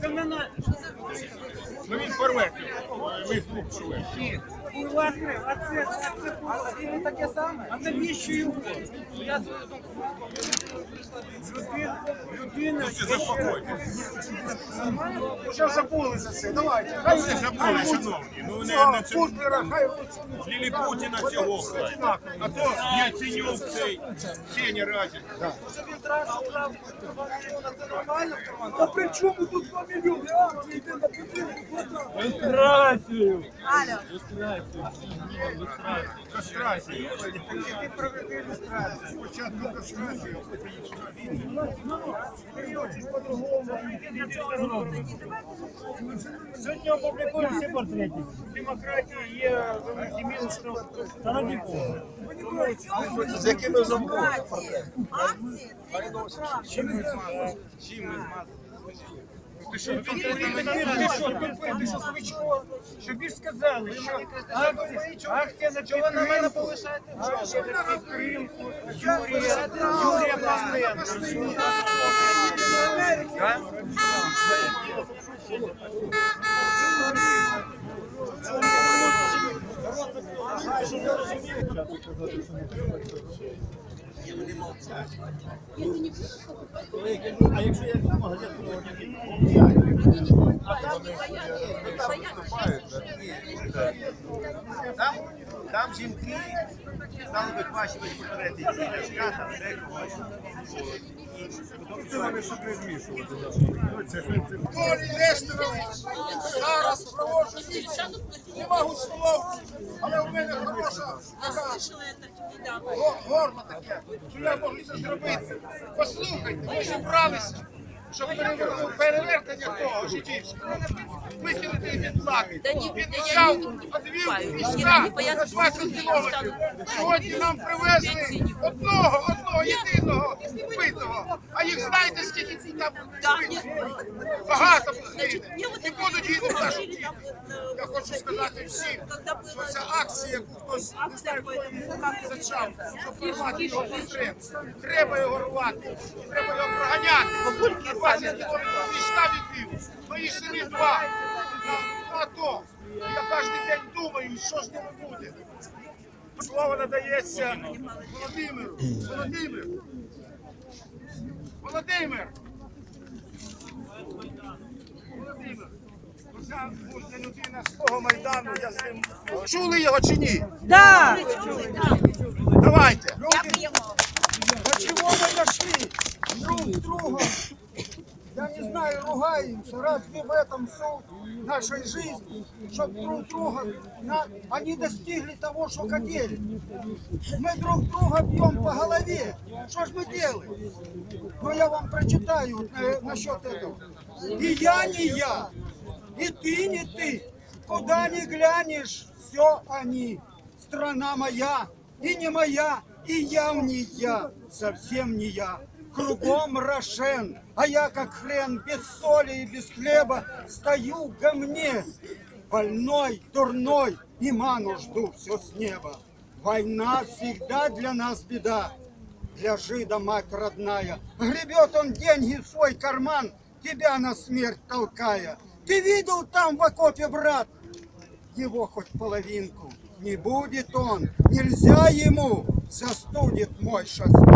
Це, не на... Ну він. Ви звук порве. Ні, власне, а це, а це таке саме. А навіщо його? Я людина, Всі заспокойтесь. Вже забули за це. Давайте. Хай не забули, шановні. Ну не Цього на це Путлера, хай Ліліпутіна цього хай. А то Яценюк цей, Сеня Разін. Та при чому тут 2 мільйони акцій йде на підтримку Кастрацію. Ти проведи ілюстрацію. Спочатку кастрацію. Сьогодні опублікуємо всі портрети. Демократія є що та на нікого. З якими забули? Чим ми змазали? Чим ми змазали? Ти що, Ти що, ти що, Щоб ж сказали, що акція, акція на чого на мене повишаєте? Акція А якщо я Юрія Павленка. Да? Там, там жінки стали вихвачувати попередні дівчата, там ще когось. Це вони щоб не змішувати. Нестерович, зараз проводжу ніч. Нема гусловців, але у мене хороша така го- горло таке, що я можу це зробити. Послухайте, ми зібралися, щоб перевер- перевертення того жидівського вихилити від ні, Він взяв, одвів на 20 кілометрів. Сьогодні нам привезли одного, одного єдиного вбитого. А їх знаєте, скільки там вбитих? Багато Значит, буде. мне вот І это будуть гинути наші говорили, діти. там вот, э, Я хочу сказати всім, когда было- що ця акція, яку хтось не знає, хто її зачав, щоб порвати його портрет. Треба його рвати, треба його проганяти. На 20 кілометрів війська відвів, мої сини два. На АТО. Я кожен день думаю, що з ними буде. Слово надається Володимиру. Володимир. Володимир. Володимир. Оця людина з того майдану, я з ним. Чули його чи ні? Да. Давайте. Почему мы нашли друг с другом? Я знаю, ругаемся. Разве в этом суть нашей жизни? Чтоб друг друга... на- Они достигли того, что хотели. Мы друг друга бьем по голове. Что ж мы делаем? Ну, я вам прочитаю э, насчет этого. И я не я, и ты не ты. Куда ни глянешь, все они. Страна моя и не моя, и я не я, совсем не я. Кругом Рошен, а я как хрен, без соли и без хлеба, стою в гомне. Больной, дурной, и ману жду все с неба. Война всегда для нас беда, для жида мать родная. Гребет он деньги в свой карман, тебя на смерть толкая. Ты видел там в окопе, брат, его хоть половинку. Не будет он, нельзя ему, застудит мой шаспир.